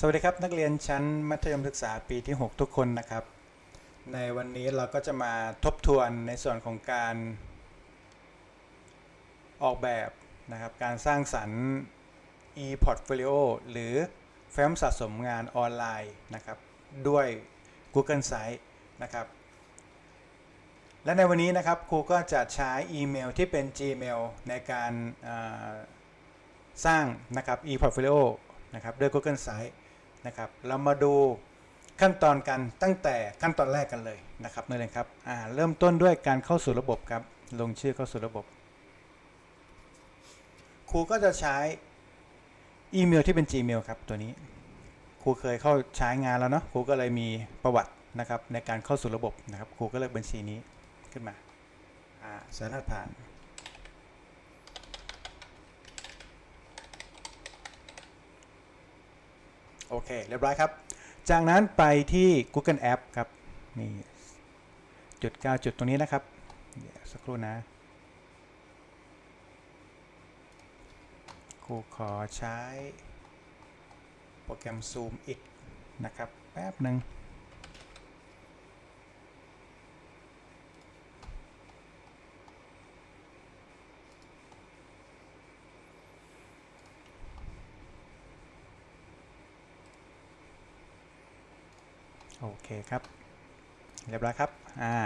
สวัสดีครับ นักเรียนชั้นมัธยมศึกษาปีที่ 6 ทุกคนนะครับ ในวันนี้เราก็จะมาทบทวนในส่วนของการออกแบบนะครับ การสร้างสรรค์ e-portfolio หรือแฟ้มสะสมงานออนไลน์นะครับ ด้วย Google Sites นะครับ และในวันนี้นะครับครูก็จะใช้อีเมลที่เป็น Gmail ในการสร้างนะครับ e-portfolio นะครับด้วย Google Sites นะครับ เรามาดูขั้นตอนกันตั้งแต่ขั้นตอนแรกกันเลยนะครับนั่นเองครับเริ่มต้นด้วยการเข้าสู่ระบบครับ ลงชื่อเข้าสู่ระบบ ครูก็จะใช้อีเมลที่เป็น Gmail ครับตัวนี้ ครูเคยเข้าใช้งานแล้วเนาะครูก็เลยมีประวัตินะครับในการเข้าสู่ระบบนะครับ ครูก็เลือกบัญชีนี้ขึ้นมาสารผ่าน โอเค เรียบร้อยครับ จากนั้นไปที่ Google App ครับนี่จุด9จุดตรงนี้นะครับเดี๋ยวสักครู่นะครูขอใช้โปรแกรม Zoom อีกนะครับ แป๊บหนึ่ง โอเคครับ เรียบร้อยครับ อ่า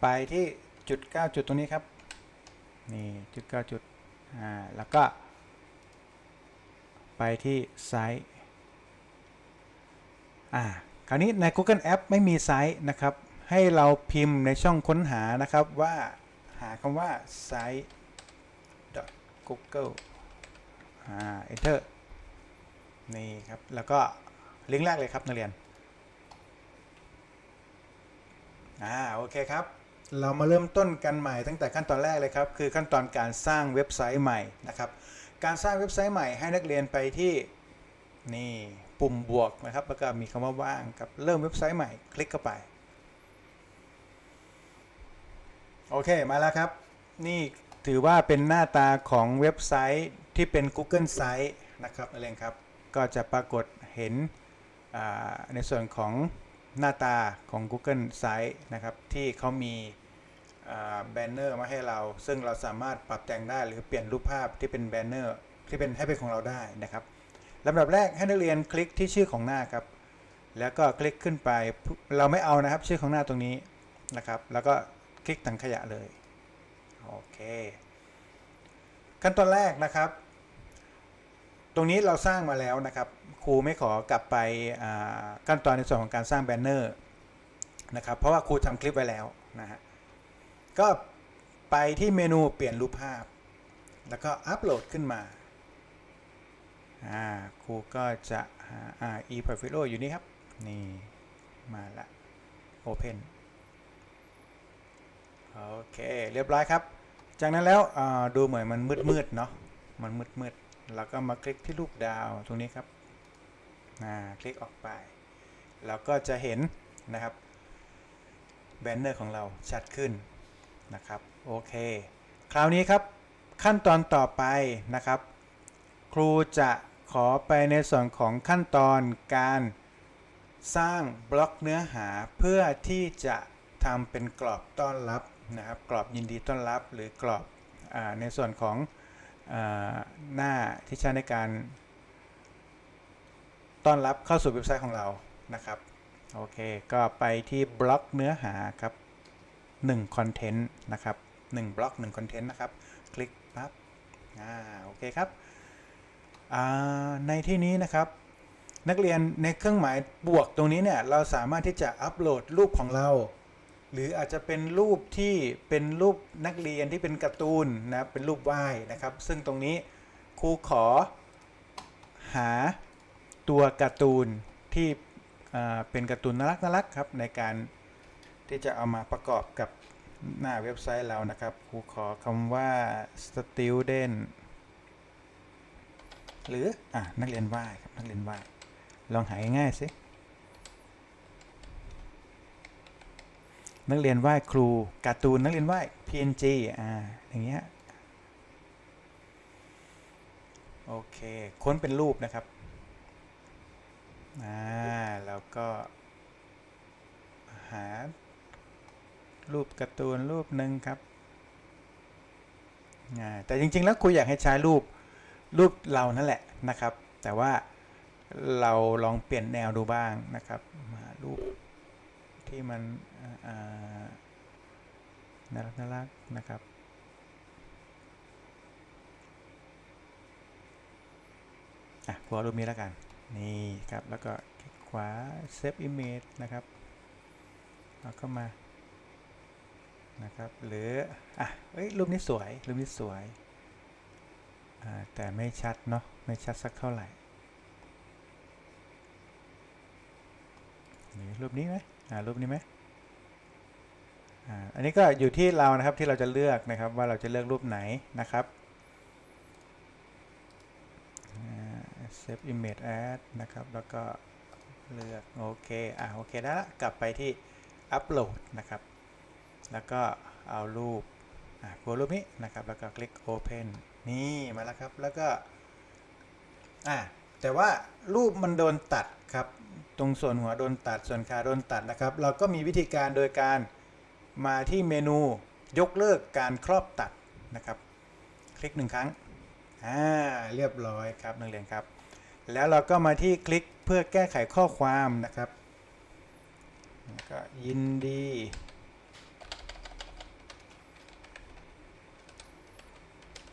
ไปที่จุด 9 จุดตรงนี้ครับ นี่จุด 9 จุด อ่า แล้วก็ ไปที่ไซต์อ่า คราวนี้ใน Google App ไม่มีไซต์นะครับ ให้เราพิมพ์ในช่องค้นหานะครับว่าหาคำว่า site google อ่า enter นี่ครับ แล้วก็ ลิงก์แรกเลยครับนักเรียนอ่าโอเคครับ เรามาเริ่มต้นกันใหม่ตั้งแต่ขั้นตอนแรกเลยครับ คือขั้นตอนการสร้างเว็บไซต์ใหม่นะครับ การสร้างเว็บไซต์ใหม่ให้นักเรียนไปที่นี่ปุ่มบวกนะครับ แล้วก็มีคำว่าว่างกับเริ่มเว็บไซต์ใหม่คลิกเข้าไป โอเคมาแล้วครับ นี่ถือว่าเป็นหน้าตาของเว็บไซต์ที่เป็น Google Site นะครับนักเรียนครับ ก็จะปรากฏเห็น ในส่วนของหน้าตาของ Google Site นะครับ ที่เขามีแบนเนอร์มาให้เรา ซึ่งเราสามารถปรับแต่งได้หรือเปลี่ยนรูปภาพที่เป็นแบนเนอร์ที่เป็นให้เป็นของเราได้นะครับลำดับแรกให้นักเรียนคลิกที่ชื่อของหน้าครับ แล้วก็คลิกขึ้นไปเราไม่เอานะครับชื่อของหน้าตรงนี้นะครับ แล้วก็คลิกถังขยะเลยโอเคขั้นตอนแรกนะครับ ตรงนี้เราสร้างมาแล้วนะครับ ครูไม่ขอกลับไปขั้นตอนในส่วนของการสร้างแบนเนอร์นะครับ เพราะว่าครูทำคลิปไว้แล้วนะฮะ ก็ไปที่เมนูเปลี่ยนรูปภาพ แล้วก็อัปโหลดขึ้นมา อ่า ครูก็จะหาอ่า e-portfolio อยู่นี่ครับ นี่ มาละ open โอเค เรียบร้อยครับ จากนั้นแล้วดูเหมือนมันมืดๆเนาะ มันมืดๆ แล้วก็มาคลิกที่รูปดาวตรงนี้ครับคลิกออกไปเราก็จะเห็นนะครับแบนเนอร์ของเราชัดขึ้นนะครับโอเค คราวนี้ครับขั้นตอนต่อไปนะครับ ครูจะขอไปในส่วนของขั้นตอนการสร้างบล็อกเนื้อหาเพื่อที่จะทำเป็นกรอบต้อนรับนะครับ กรอบยินดีต้อนรับ หรือกรอบอในส่วนของ หน้าที่ใช้ในการต้อนรับเข้าสู่เว็บไซต์ของเรานะครับ โอเค ก็ไปที่บล็อกเนื้อหาครับ1คอนเทนต์นะครับ1บล็อก1คอนเทนต์นะครับ คลิกปั๊บอ่าโอเคครับอ่าในที่นี้นะครับ นักเรียนในเครื่องหมายบวกตรงนี้เนี่ย เราสามารถที่จะอัปโหลดรูปของเรา หรืออาจจะเป็นรูปที่เป็นรูปนักเรียนที่เป็นการ์ตูนนะเป็นรูปวายนะครับ ซึ่งตรงนี้ครูขอหาตัวการ์ตูนที่เป็นการ์ตูนน่ารักน่ารักครับในการที่จะเอามาประกอบกับหน้าเว็บไซต์เรานะครับครูขอคำว่า student หรืออะนักเรียนวายครับนักเรียนวายลองหาง่ายๆสิ นักเรียนว่ายครูการ์ตูนนักเรียนว่าย PNG อ่าอย่างเงี้ยโอเคค้นเป็นรูปนะครับอ่าแล้วก็ หา รูปการ์ตูนรูปหนึ่งครับอ่าแต่จริง ๆ แล้วครูอยากให้ใช้รูปรูปเรานั่นแหละนะครับ แต่ว่าเราลองเปลี่ยนแนวดูบ้างนะครับมารูป ที่มันน่ารักน่ารักนะครับอะพอรูปนี้แล้วกัน นี่ครับ แล้วก็คลิกขวา Save Image นะครับแล้วก็มา นะครับ หรือ อะเอ้ย รูปนี้สวย รูปนี้สวย อ่า แต่ไม่ชัดเนาะ ไม่ชัดสักเท่าไหร่ นี่รูปนี้ไหม รูปนี้ไหมอ่าอันนี้ก็อยู่ที่เรานะครับที่เราจะเลือกนะครับว่าเราจะเลือกรูปไหนนะครับ Save Image Add นะครับ แล้วก็เลือกโอเคอะโอเคได้ละกลับไปที่ Upload นะครับ แล้วก็เอารูปอะกลัวรูปนี้นะครับ แล้วก็คลิก Open นี่มาแล้วครับ แล้วก็อะแต่ว่ารูปมันโดนตัดครับ ตรงส่วนหัวโดนตัดส่วนขาโดนตัดนะครับ เราก็มีวิธีการโดยการมาที่เมนูยกเลิกการครอบตัดนะครับ คลิกหนึ่งครั้งอ่าเรียบร้อยครับนักเรียนครับ แล้วเราก็มาที่คลิกเพื่อแก้ไขข้อความนะครับก็ยินดี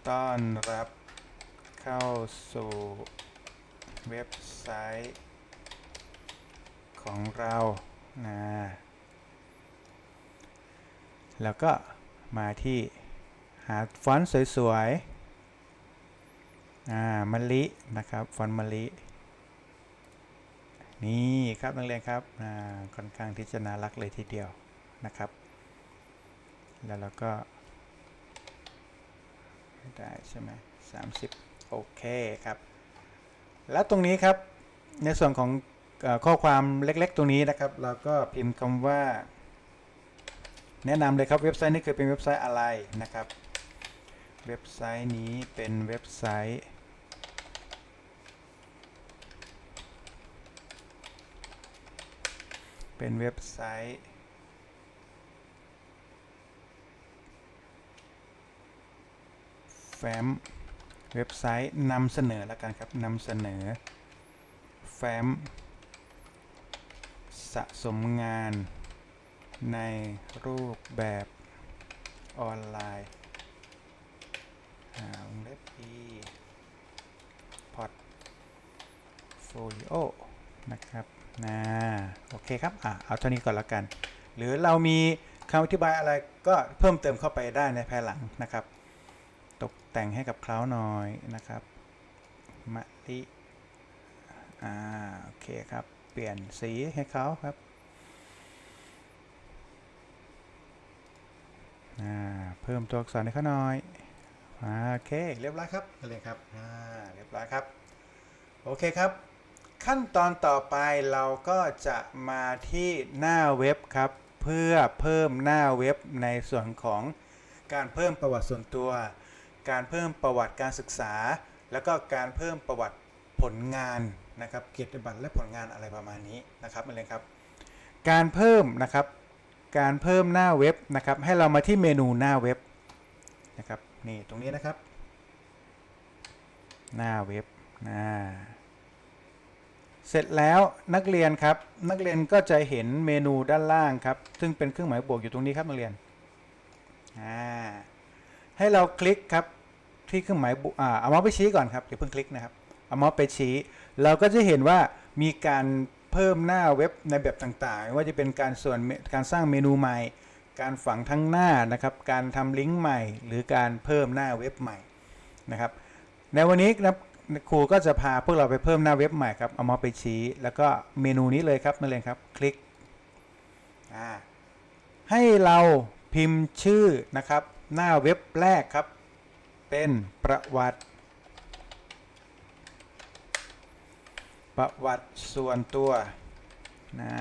ต้อนรับเข้าสู่เว็บไซต์ ของเรานะแล้วก็มาที่หาฟอนต์สวยๆอ่ามะลินะครับฟอนต์มะลินี่ครับนักเรียนครับอ่าค่อนข้างที่จะน่ารักเลยทีเดียวนะครับ แล้วเราก็ได้ใช่ไหม30โอเคครับ แล้วตรงนี้ครับในส่วนของ ข้อความเล็กๆ ตรงนี้นะครับ เราก็พิมพ์คำว่า แนะนำเลยครับเว็บไซต์นี้คือเป็นเว็บไซต์อะไรนะครับ เว็บไซต์นี้เป็นเว็บไซต์เป็นเว็บไซต์ แฟ้ม เว็บไซต์นำเสนอแล้วกันครับนำเสนอ แฟ้ม สะสมงานในรูปแบบออนไลน์อ่าวงเล็บ e พอร์ตโฟลิโอนะครับนะโอเคครับอะเอาเท่านี้ก่อนแล้วกัน หรือเรามีคำอธิบายอะไรก็เพิ่มเติมเข้าไปได้ในภายหลังนะครับ ตกแต่งให้กับเขาหน่อยนะครับมะลิอ่าโอเคครับ เปลี่ยนสีให้เขาครับเพิ่มตัวอักษรให้เขาหน่อยโอเคเรียบร้อยครับเลยครับเรียบร้อยครับ โอเคครับ ขั้นตอนต่อไปเราก็จะมาที่หน้าเว็บครับ เพื่อเพิ่มหน้าเว็บในส่วนของการเพิ่มประวัติส่วนตัว การเพิ่มประวัติการศึกษา แล้วก็การเพิ่มประวัติผลงาน นะครับเกียรติบัตรและผลงานอะไรประมาณนี้นะครับมาเลยครับ การเพิ่มนะครับการเพิ่มหน้าเว็บนะครับให้เรามาที่เมนูหน้าเว็บนะครับนี่ตรงนี้นะครับ หน้าเว็บนะเสร็จแล้วนักเรียนครับนักเรียนก็จะเห็นเมนูด้านล่างครับ ซึ่งเป็นเครื่องหมายบวกอยู่ตรงนี้ครับนักเรียนให้เราคลิกครับที่เครื่องหมายบวกอ่าเอาเมาส์ไปชี้ก่อนครับอย่าเพิ่งคลิกนะครับเอาเมาส์ไปชี้ เราก็จะเห็นว่ามีการเพิ่มหน้าเว็บในแบบต่างๆ ว่าจะเป็นการส่วนการสร้างเมนูใหม่ การฝังทั้งหน้านะครับ การทำลิงก์ใหม่ หรือการเพิ่มหน้าเว็บใหม่นะครับ ในวันนี้นะครูก็จะพาพวกเราไปเพิ่มหน้าเว็บใหม่ครับ เอามาไปชี้ แล้วก็เมนูนี้เลยครับนั่นเลยครับ คลิก ให้เราพิมพ์ชื่อนะครับ หน้าเว็บแรกครับ เป็นประวัติ ประวัติส่วนตัวนะ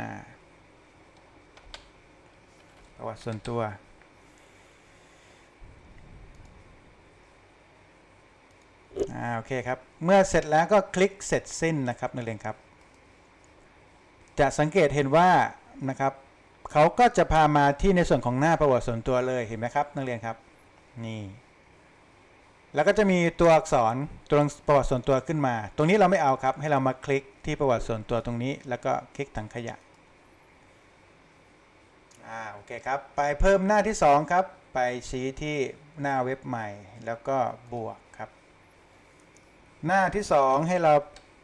ประวัติส่วนตัว อ่า โอเคครับ เมื่อเสร็จแล้วก็คลิกเสร็จสิ้นนะครับนักเรียนครับ จะสังเกตเห็นว่านะครับเขาก็จะพามาที่ในส่วนของหน้าประวัติส่วนตัวเลยเห็นไหมครับนักเรียนครับ นี่ แล้วก็จะมีตัวอักษรตัวประวัติส่วนตัวขึ้นมา ตรงนี้เราไม่เอาครับ ให้เรามาคลิกที่ประวัติส่วนตัวตรงนี้ แล้วก็คลิกถังขยะอ่าโอเคครับ ไปเพิ่มหน้าที่ 2 ครับ ไปชี้ที่หน้าเว็บใหม่ แล้วก็บวกครับ หน้าที่ 2 ให้เรา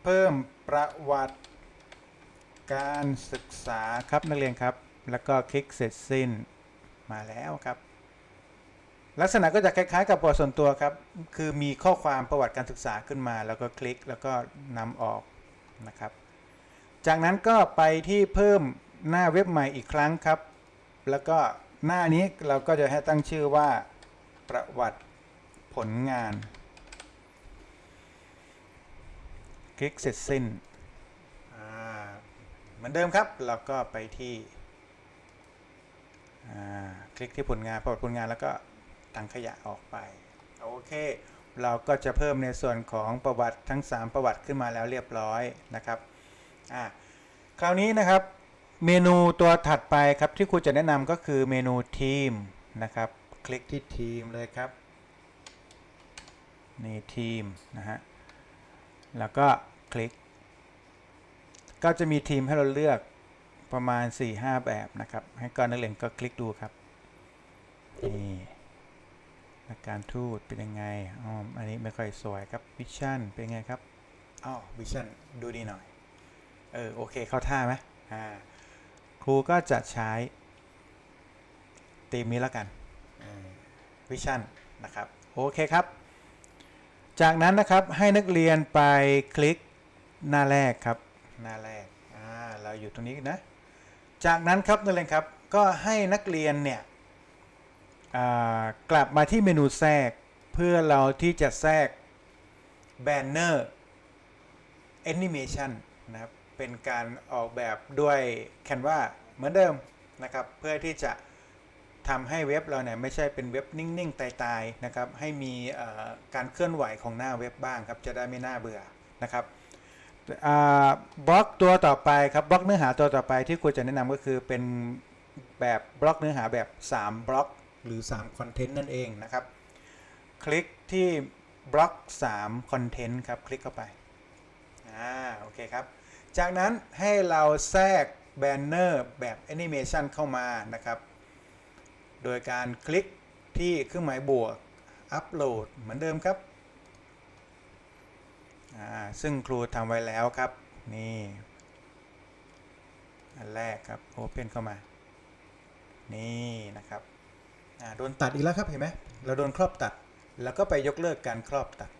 เพิ่มประวัติการศึกษาครับนักเรียนครับ แล้วก็คลิกเสร็จสิ้นมาแล้วครับ ลักษณะก็จะคล้ายๆ กับประวัติส่วนตัวครับ คือมีข้อความประวัติการศึกษาขึ้นมา แล้วก็คลิกแล้วก็นำออกนะครับ จากนั้นก็ไปที่เพิ่มหน้าเว็บใหม่อีกครั้งครับ แล้วก็หน้านี้เราก็จะให้ตั้งชื่อว่าประวัติผลงาน คลิกเสร็จสิ้นอ่าเหมือนเดิมครับ เราก็ไปที่อ่าคลิกที่ผลงานประวัติผลงานแล้วก็ ตังขยะออกไป โอเค เราก็จะเพิ่มในส่วนของประวัติทั้ง 3 ประวัติขึ้นมาแล้วเรียบร้อยนะครับอ่าคราวนี้นะครับเมนูตัวถัดไปครับที่ครูจะแนะนำก็คือเมนูทีมนะครับ คลิกที่ทีมเลยครับนี่ทีมนะฮะแล้วก็คลิก ก็จะมีทีมให้เราเลือกประมาณ 4-5 แบบนะครับ ให้ก่อนนักเรียนก็คลิกดูครับนี่ อาการทูตเป็นยังไงอ๋ออันนี้ไม่ค่อยสวยครับวิชั่นเป็นไงครับอ้าววิชั่นดูดีหน่อย เออโอเคเข้าท่าไหมอ่าครูก็จะใช้ธีมนี้แล้วกันวิชั่นนะครับโอเคครับ จากนั้นนะครับให้นักเรียนไปคลิกหน้าแรกครับหน้าแรกอ่าเราอยู่ตรงนี้นะ จากนั้นครับนักเรียนครับก็ให้นักเรียนเนี่ยอ่า กลับมาที่เมนูแทรกเพื่อเราที่จะแทรกแบนเนอร์แอนิเมชันนะครับเป็นการออกแบบด้วย Canva เหมือนเดิมนะครับ เพื่อที่จะทำให้เว็บเราเนี่ยไม่ใช่เป็นเว็บนิ่ง ๆ ตาย ๆ นะครับ ให้มีการเคลื่อนไหวของหน้าเว็บบ้างครับ จะได้ไม่น่าเบื่อนะครับบล็อกตัวต่อไปครับบล็อกเนื้อหาตัวต่อไปที่ควรจะแนะนำก็คือเป็นแบบบล็อกเนื้อหาแบบ 3 บล็อก หรือ3คอนเทนต์นั่นเองนะครับ คลิกที่บล็อก3คอนเทนต์ครับ คลิกเข้าไป อ่า โอเคครับ จากนั้นให้เราแทรกแบนเนอร์แบบแอนิเมชันเข้ามานะครับ โดยการคลิกที่เครื่องหมายบวก อัปโหลดเหมือนเดิมครับ อ่า ซึ่งครูทำไว้แล้วครับ นี่ อันแรกครับ โอเพนเข้ามา นี่นะครับ โดนตัดอีกแล้วครับเห็นไหมเราโดนครอบตัด แล้วก็ไปยกเลิกการครอบตัด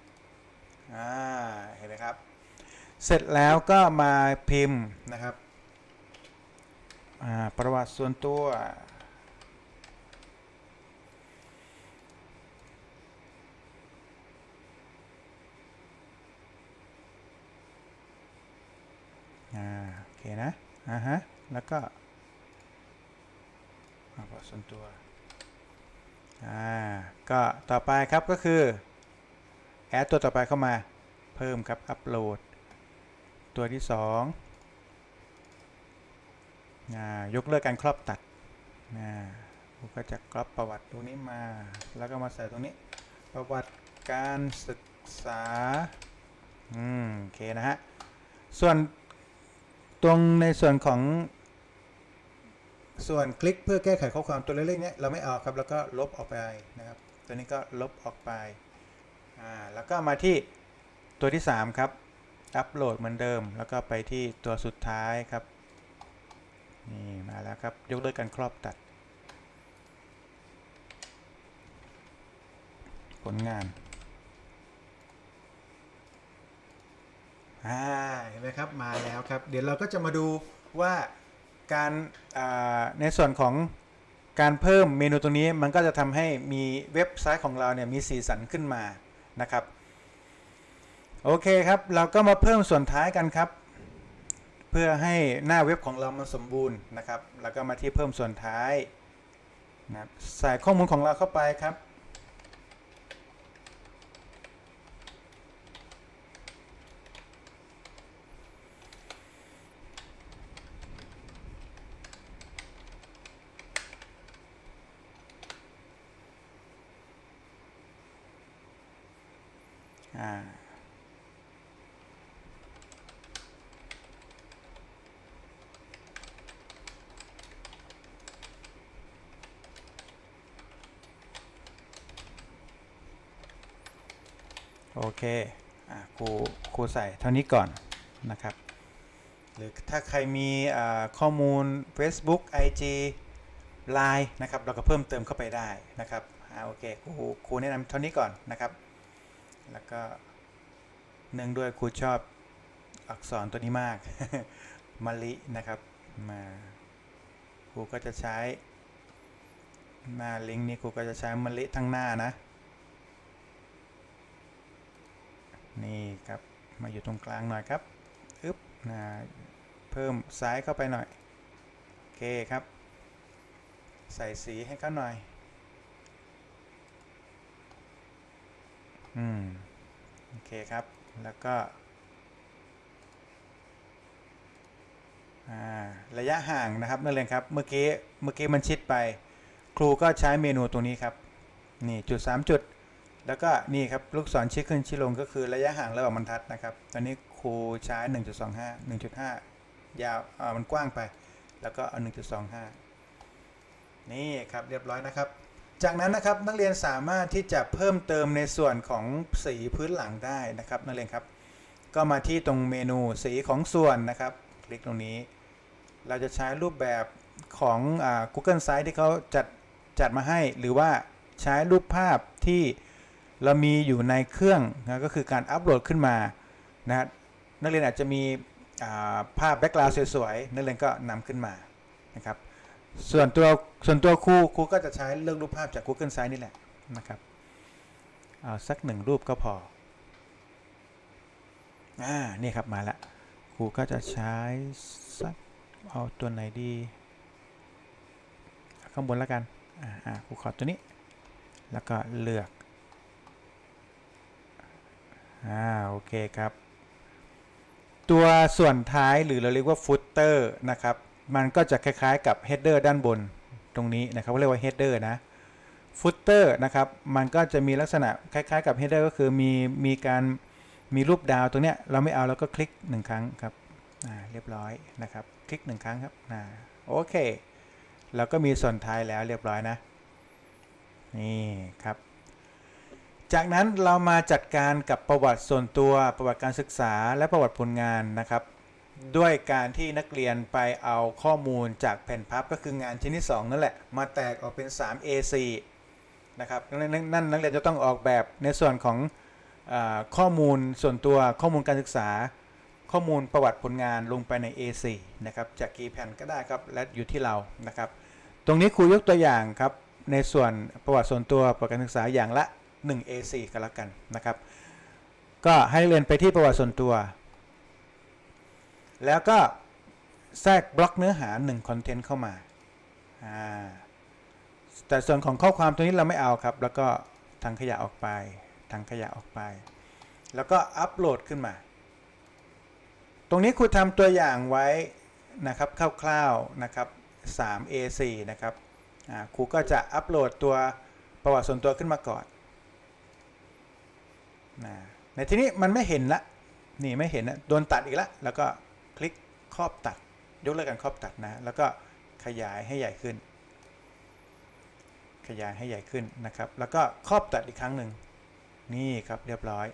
อ่าเห็นไหมครับ เสร็จแล้วก็มาพิมพ์นะครับประวัติส่วนตัวอ่าโอเคนะอ่าฮะแล้วก็ประวัติส่วนตัว อ่าก็ต่อไปครับก็คือแอดตัวต่อไปเข้ามาเพิ่มครับอัปโหลด ตัวที่สองอ่ายกเลิกการครอบตัดอ่าผมก็จะกรอบประวัติตรงนี้มา แล้วก็มาใส่ตรงนี้ ประวัติการศึกษาอืมโอเคนะฮะส่วนตรงในส่วนของ ส่วนคลิกเพื่อแก้ไขข้อความตัวเล็กๆเนี้ยเราไม่เอาครับ แล้วก็ลบออกไปนะครับ ตัวนี้ก็ลบออกไปอ่าแล้วก็มาที่ตัวที่ 3 ครับ อัปโหลดเหมือนเดิม แล้วก็ไปที่ตัวสุดท้ายครับ นี่มาแล้วครับ ยกเลิกการครอบตัด ผลงานอ่าเห็นไหมครับ มาแล้วครับ เดี๋ยวเราก็จะมาดูว่า การในส่วนของการเพิ่มเมนูตรงนี้มันก็จะทำให้มีเว็บไซต์ของเราเนี่ยมีสีสันขึ้นมานะครับ โอเคครับ เราก็มาเพิ่มส่วนท้ายกันครับ เพื่อให้หน้าเว็บของเรามันสมบูรณ์นะครับ แล้วก็มาที่เพิ่มส่วนท้ายนะครับใส่ข้อมูลของเราเข้าไปครับ โอเคอครูครูใส่เท่านี้ก่อนนะครับ หรือถ้าใครมีข้อมูล Facebook IG Line นะครับเราก็เพิ่มเติมเข้าไปได้นะครับอโอเคครูครูแนะนำเท่านี้ก่อนนะครับ แล้วก็เนื่องด้วยครูชอบอักษรตัวนี้มากมะลินะครับมาครูก็จะใช้หน้าลิงก์นี้ครูก็จะใช้มะลิทั้งหน้านะ นี่ครับมาอยู่ตรงกลางหน่อยครับอึ๊บนะเพิ่มซ้ายเข้าไปหน่อยโอเคครับ ใส่สีให้เขาหน่อยอืมโอเคครับแล้วก็อ่าระยะห่างนะครับนั่นเลยครับเมื่อกี้เมื่อกี้มันชิดไป ครูก็ใช้เมนูตรงนี้ครับนี่จุด 3 จุด แล้วก็นี่ครับลูกศรชี้ขึ้นชี้ลงก็คือระยะห่างระหว่างบรรทัดนะครับ ตอนนี้ครูใช้ 1.25 1.5 ยาวอ่ามันกว้างไป แล้วก็เอา 1.25 นี่ครับเรียบร้อยนะครับ จากนั้นนะครับนักเรียนสามารถที่จะเพิ่มเติมในส่วนของสีพื้นหลังได้นะครับนักเรียนครับ ก็มาที่ตรงเมนูสีของส่วนนะครับ คลิกตรงนี้ เราจะใช้รูปแบบของอ Google Sites ที่เขาจัดจัดมาให้ หรือว่าใช้รูปภาพที่ เรามีอยู่ในเครื่องนะก็คือการอัปโหลดขึ้นมานะนักเรียนอาจจะมีาภาพแบ็กกราวด์สวยๆนักเรียนก็นำขึ้นมานะครับส่วนตัวส่วนตัวครูครูก็จะใช้เลือกรูปภาพจาก Google Sites นี่แหละนะครับเอาสักหนึ่งรูปก็พออ่านี่ครับมาละครูก็จะใช้สักเอาตัวไหนดี ข้างบนแล้วกันอ่าครูขอตัวนี้ แล้วก็เลือก อ่าโอเคครับ ตัวส่วนท้ายหรือเราเรียกว่าฟุตเตอร์นะครับ มันก็จะคล้ายๆกับ header ด้านบนตรงนี้นะครับเรียกว่า header นะ footer นะครับ มันก็จะมีลักษณะคล้ายๆกับ header ก็คือมีมีการมีรูปดาวตรงเนี้ยเราไม่เอาแล้วก็คลิกหนึ่งครั้งครับอ่าเรียบร้อยนะครับ คลิกหนึ่งครั้งครับอ่าโอเคเราก็มีส่วนท้ายแล้วเรียบร้อยนะ นี่ครับ จากนั้นเรามาจัดการกับประวัติส่วนตัวประวัติการศึกษาและประวัติผลงานนะครับ ด้วยการที่นักเรียนไปเอาข้อมูลจากแผ่นพับก็คืองานชิ้นที่ 2 นั่นแหละ มาแตกออกเป็น 3 A4 นะครับนั่นนั่นนักเรียนจะต้องออกแบบในส่วนของอข้อมูลส่วนตัวข้อมูลการศึกษา ข้อมูลประวัติผลงานลงไปใน A4 นะครับจากกี่แผ่นก็ได้ครับและอยู่ที่เรานะครับ ตรงนี้ครูยกตัวอย่างครับในส่วนประวัติส่วนตัวประวัติการศึกษาอย่างละ 1 A4 กันละกันนะครับ ก็ให้เรียนไปที่ประวัติส่วนตัว แล้วก็แทรกบล็อกเนื้อหา1คอนเทนต์เข้ามาแต่ส่วนของข้อความตัวนี้เราไม่เอาครับ แล้วก็ทางขยะออกไปทางขยะออกไป แล้วก็อัปโหลดขึ้นมา ตรงนี้ครูทำตัวอย่างไว้นะครับคร่าวๆนะครับ 3 A4 นะครับอ่าครูก็จะอัปโหลดตัวประวัติส่วนตัวขึ้นมาก่อน นะในที่นี้มันไม่เห็นละนี่ไม่เห็นนะโดนตัดอีกแล้วแล้วก็คลิกครอบตัด ยกเลิกการครอบตัดนะ แล้วก็ขยายให้ใหญ่ขึ้น ขยายให้ใหญ่ขึ้นนะครับ แล้วก็ครอบตัดอีกครั้งหนึ่งนี่ครับเรียบร้อย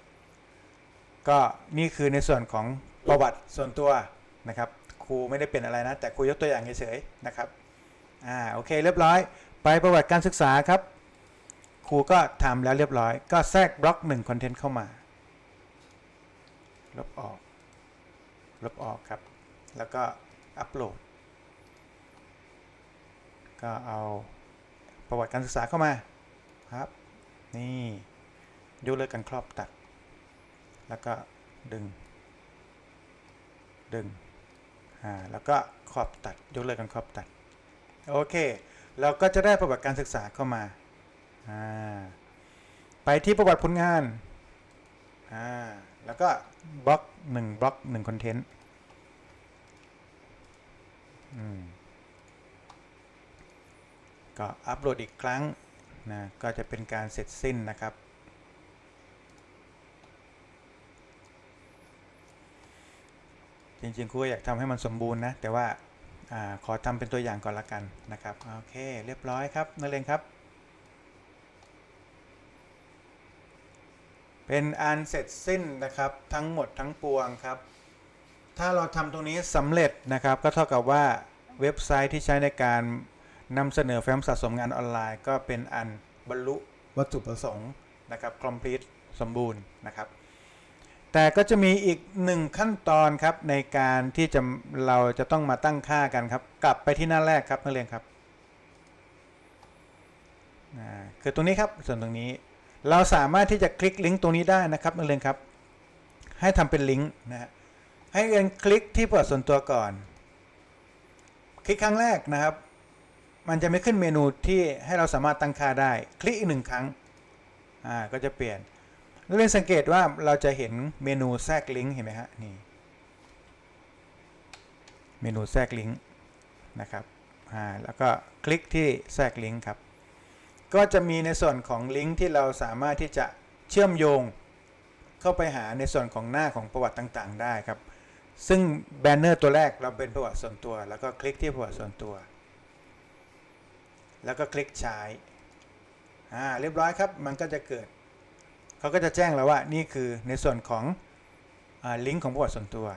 ก็นี่คือในส่วนของประวัติส่วนตัวนะครับครูไม่ได้เป็นอะไรนะ แต่ครูยกตัวอย่างเฉยๆนะครับอ่าโอเคเรียบร้อย ไปประวัติการศึกษาครับ ครูก็ทำแล้วเรียบร้อย ก็แทรกบล็อกหนึ่งคอนเทนต์เข้ามา ลบออก ลบออกครับ แล้วก็อัปโหลด ก็เอาประวัติการศึกษาเข้ามาครับ นี่ยกเลิกการครอบตัด แล้วก็ดึง ดึง อ่า แล้วก็ครอบตัด ยกเลิกการครอบตัด โอเค เราก็จะได้ประวัติการศึกษาเข้ามา ไปที่ประวัติผลงาน แล้วก็บล็อกหนึ่งบล็อกหนึ่งคอนเทนต์ก็อัปโหลดอีกครั้งนะก็จะเป็นการเสร็จสิ้นนะครับ จริงๆครูก็อยากทำให้มันสมบูรณ์นะ แต่ว่าอขอทำเป็นตัวอย่างก่อนละกันนะครับ โอเค เรียบร้อยครับนักเรียนครับ เป็นอันเสร็จสิ้นนะครับทั้งหมดทั้งปวงครับ ถ้าเราทำตรงนี้สำเร็จนะครับ ก็เท่ากับว่าเว็บไซต์ที่ใช้ในการนำเสนอแฟ้มสะสมงานออนไลน์ ก็เป็นอันบรรลุวัตถุประสงค์นะครับ complete สมบูรณ์นะครับ แต่ก็จะมีอีกหนึ่งขั้นตอนครับในการที่จะเราจะต้องมาตั้งค่ากันครับ กลับไปที่หน้าแรกครับนักเรียนครับคือตรงนี้ครับส่วนตรงนี้ เราสามารถที่จะคลิกลิงก์ตรงนี้ได้นะครับนักเรียนครับ ให้ทำเป็นลิงก์นะฮะให้เรียนคลิกที่ประวัติส่วนตัวก่อน คลิกครั้งแรกนะครับ มันจะไม่ขึ้นเมนูที่ให้เราสามารถตั้งค่าได้ คลิกอีกหนึ่งครั้งอ่าก็จะเปลี่ยนนักเรียนสังเกตว่าเราจะเห็นเมนูแทรกลิงก์เห็นไหมฮะนี่เมนูแทรกลิงก์นะครับอ่าแล้วก็คลิกที่แทรกลิงก์ครับ ก็จะมีในส่วนของลิงก์ที่เราสามารถที่จะเชื่อมโยง เข้าไปหาในส่วนของหน้าของประวัติต่างๆ ได้ครับ ซึ่งแบนเนอร์ตัวแรกเราเป็นประวัติส่วนตัว แล้วก็คลิกที่ประวัติส่วนตัว แล้วก็คลิกใช้อ่าเรียบร้อยครับ มันก็จะเกิดเขาก็จะแจ้งเราว่านี่คือในส่วนของอลิงก์ของประวัติส่วนตัว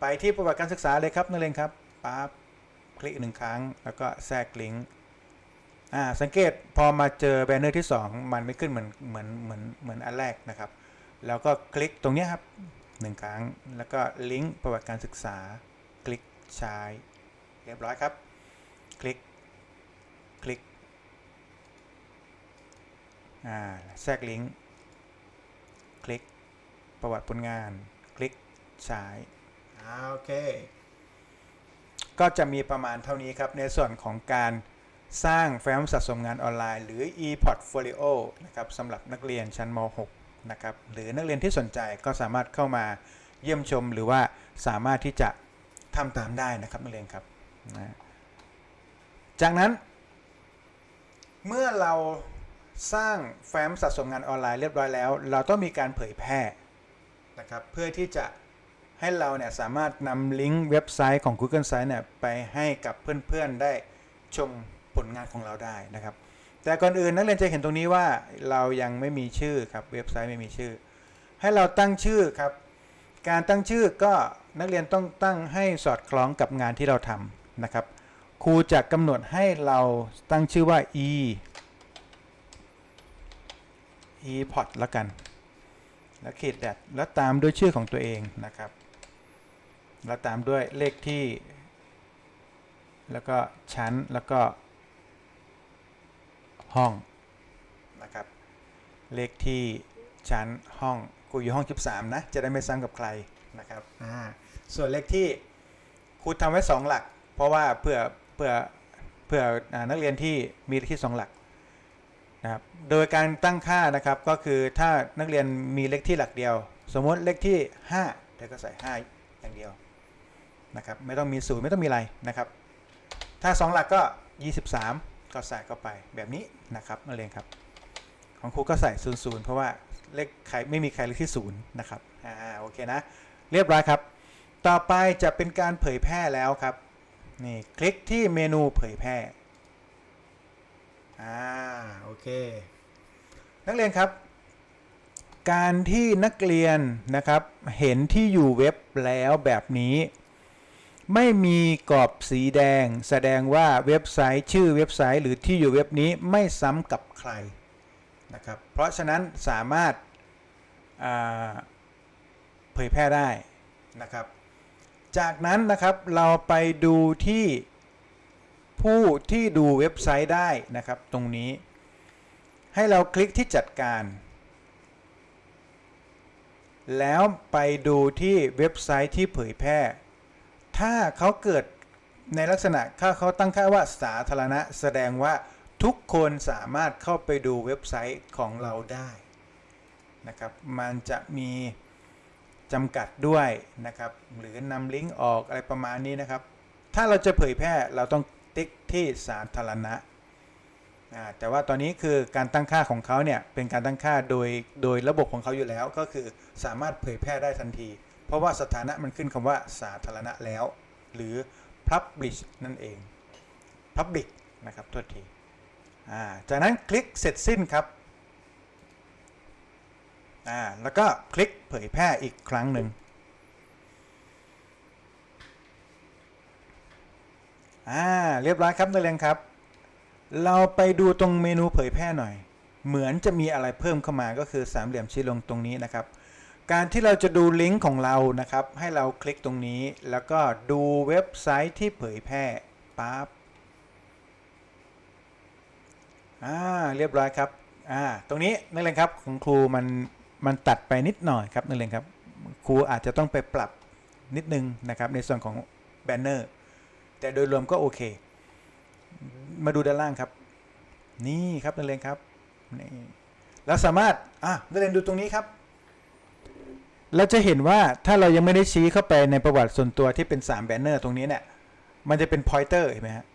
ไปที่ประวัติการศึกษาเลยครับนักเรียนครับปั๊บคลิกหนึ่งครั้ง แล้วก็แทรกลิงก์ อ่าสังเกตพอมาเจอแบนเนอร์ที่ 2 มันไม่ขึ้นเหมือนเหมือนเหมือนเหมือนอันแรกนะครับ แล้วก็คลิกตรงเนี้ยครับหนึ่งครั้ง แล้วก็ลิงก์ประวัติการศึกษา คลิกใช้เรียบร้อยครับ คลิก คลิกอ่าแทรกลิงก์คลิกประวัติผลงาน คลิกใช้อ่าโอเค ก็จะมีประมาณเท่านี้ครับในส่วนของการ สร้างแฟ้มสะสมงานออนไลน์ หรือ e-portfolio นะครับสำหรับนักเรียนชั้นม .6 นะครับหรือนักเรียนที่สนใจก็สามารถเข้ามาเยี่ยมชมหรือว่าสามารถที่จะทำตามได้นะครับนักเรียนครับนะจากนั้น เมื่อเราสร้างแฟ้มสะสมงานออนไลน์เรียบร้อยแล้ว เราต้องมีการเผยแพร่นะครับเพื่อที่จะให้เราเนี่ยสามารถนำลิงก์เว็บไซต์ของ Google Sites เนี่ยไปให้กับเพื่อนๆได้ชม ผลงานของเราได้นะครับ แต่ก่อนอื่นนักเรียนจะเห็นตรงนี้ว่าเรายังไม่มีชื่อครับเว็บไซต์ไม่มีชื่อ ให้เราตั้งชื่อครับ การตั้งชื่อก็นักเรียนต้องตั้งให้สอดคล้องกับงานที่เราทำนะครับ ครูจะกำหนดให้เราตั้งชื่อว่า e epot แล้วกัน แล้วขีดแดดแล้วตามด้วยชื่อของตัวเองนะครับ แล้วตามด้วยเลขที่ แล้วก็ชั้นแล้วก็ ห้องนะครับเลขที่ชั้นห้องครูอยู่ห้อง 13 นะ จะได้ไม่ซ้ำกับใครนะครับอ่าส่วนเลขที่ครูทำไว้ 2 หลัก เพราะว่าเพื่อเพื่อเพื่อนักเรียนที่มีเลขที่ 2 หลักนะครับโดยการตั้งค่านะครับก็คือถ้านักเรียนมีเลขที่หลักเดียว สมมติเลขที่5เดี๋ยวก็ใส่ 5 อย่างเดียวนะครับไม่ต้องมีศูนย์ไม่ต้องมีอะไรนะครับ ถ้า 2 หลักก็ 23 ก็ใส่เข้าไปแบบนี้นะครับนักเรียนครับ ของครูก็ใส่00เพราะว่าเลขใครไม่มีใครเลขที่0นะครับอ่าโอเคนะ เรียบร้อยครับ ต่อไปจะเป็นการเผยแพร่แล้วครับนี่คลิกที่เมนูเผยแพร่อ่าโอเค นักเรียนครับ การที่นักเรียนนะครับเห็นที่อยู่เว็บแล้วแบบนี้ ไม่มีกรอบสีแดง แสดงว่าเว็บไซต์ชื่อเว็บไซต์หรือที่อยู่เว็บนี้ไม่ซ้ำกับใครนะครับ เพราะฉะนั้นสามารถาเผยแพร่ได้นะครับ จากนั้นนะครับเราไปดูที่ผู้ที่ดูเว็บไซต์ได้นะครับ ตรงนี้ ให้เราคลิกที่จัดการ แล้วไปดูที่เว็บไซต์ที่เผยแพร่ ถ้าเขาเกิดในลักษณะถ้าเขาตั้งค่าว่าสาธารณะ แสดงว่าทุกคนสามารถเข้าไปดูเว็บไซต์ของเราได้นะครับ มันจะมีจำกัดด้วยนะครับ หรือนำลิงก์ออกอะไรประมาณนี้นะครับ ถ้าเราจะเผยแพร่เราต้องติ๊กที่สาธารณะ แต่ว่าตอนนี้คือการตั้งค่าของเขาเนี่ยเป็นการตั้งค่าโดยโดยระบบของเขาอยู่แล้วก็คือสามารถเผยแพร่ได้ทันที เพราะว่าสถานะมันขึ้นคำว่าสาธารณะแล้ว หรือ publish นั่นเอง public นะครับโทษทีอ่าจากนั้นคลิกเสร็จสิ้นครับอ่าแล้วก็คลิกเผยแพร่อีกครั้งหนึ่งอ่าเรียบร้อยครับนักเรียนครับ เราไปดูตรงเมนูเผยแพร่หน่อย เหมือนจะมีอะไรเพิ่มเข้ามาก็คือสามเหลี่ยมชี้ลงตรงนี้นะครับ การที่เราจะดูลิงก์ของเรานะครับ ให้เราคลิกตรงนี้ แล้วก็ดูเว็บไซต์ที่เผยแพร่ปั๊บอ่าเรียบร้อยครับอ่าตรงนี้นักเรียนครับของครูมันมันตัดไปนิดหน่อยครับนักเรียนครับครูอาจจะต้องไปปรับนิดนึงนะครับในส่วนของแบนเนอร์แต่โดยรวมก็โอเค มาดูด้านล่างครับ นี่ครับนักเรียนครับนี่เราสามารถอะนักเรียนดูตรงนี้ครับ เราจะเห็นว่าถ้าเรายังไม่ได้ชี้เข้าไปในประวัติส่วนตัวที่เป็น 3 แบนเนอร์ตรงนี้เนี่ยมันจะเป็น pointer เห็นไหมฮะ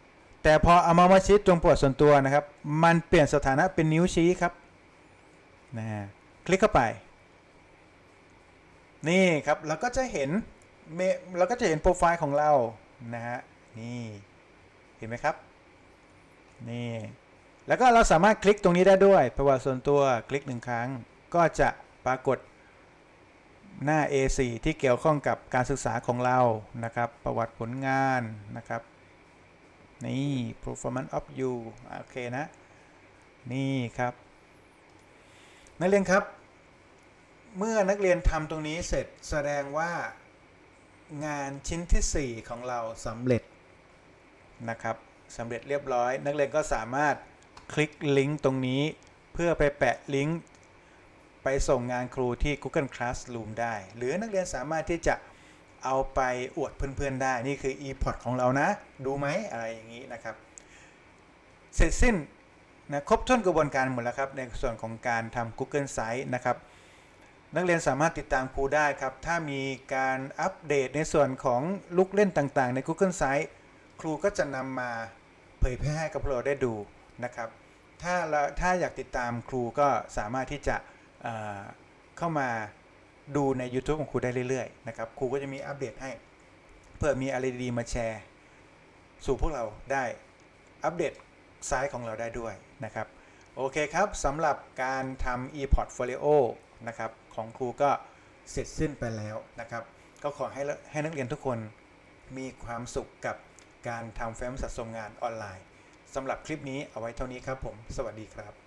แต่พอเอามามาชี้ตรงประวัติส่วนตัวนะครับ มันเปลี่ยนสถานะเป็นนิ้วชี้ครับนะคลิกเข้าไป นี่ครับเราก็จะเห็นเมเราก็จะเห็นโปรไฟล์ของเรานะฮะนี่เห็นไหมครับนี่แล้วก็เราสามารถคลิกตรงนี้ได้ด้วย ประวัติส่วนตัวคลิกหนึ่งครั้ง ก็จะปรากฏ หน้า A4 ที่เกี่ยวข้องกับการศึกษาของเรานะครับ ประวัติผลงานนะครับ นี่ performance of you โอเคนะ นี่ครับ นักเรียนครับ เมื่อนักเรียนทำตรงนี้เสร็จแสดงว่างานชิ้นที่ 4 ของเราสำเร็จนะครับสำเร็จเรียบร้อย นักเรียนก็สามารถคลิกลิงก์ตรงนี้ เพื่อไปแปะลิงก์ ไปส่งงานครูที่ Google Classroom ได้ หรือนักเรียนสามารถที่จะเอาไปอวดเพื่อนๆได้ นี่คือ e-port ของเรานะ ดูไหมอะไรอย่างนี้นะครับ เสร็จสิ้นนะครบถ้วนกระบวนการหมดแล้วครับ ในส่วนของการทำ Google Site นะครับนักเรียนสามารถติดตามครูได้ครับ ถ้ามีการอัปเดตในส่วนของลูกเล่นต่างๆ ใน Google Site ครูก็จะนำมาเผยแพร่ให้กับเราได้ดูนะครับ ถ้าเราถ้าอยากติดตามครูก็สามารถที่จะ เเข้ามาดูใน YouTube ของครูได้เรื่อยๆนะครับครูก็จะมีอัปเดตให้เพื่อมีอะไรดีมาแชร์ สู่พวกเราได้อัปเดตไซต์ของเราได้ด้วยนะครับ โอเคครับสำหรับการทำ e-portfolio นะครับของครูก็เสร็จสิ้นไปแล้วนะครับ ก็ขอให้ให้นักเรียนทุกคนมีความสุขกับการทำแฟ้มสัดส่งงานออนไลน์สำหรับคลิปนี้เอาไว้เท่านี้ครับผม สวัสดีครับ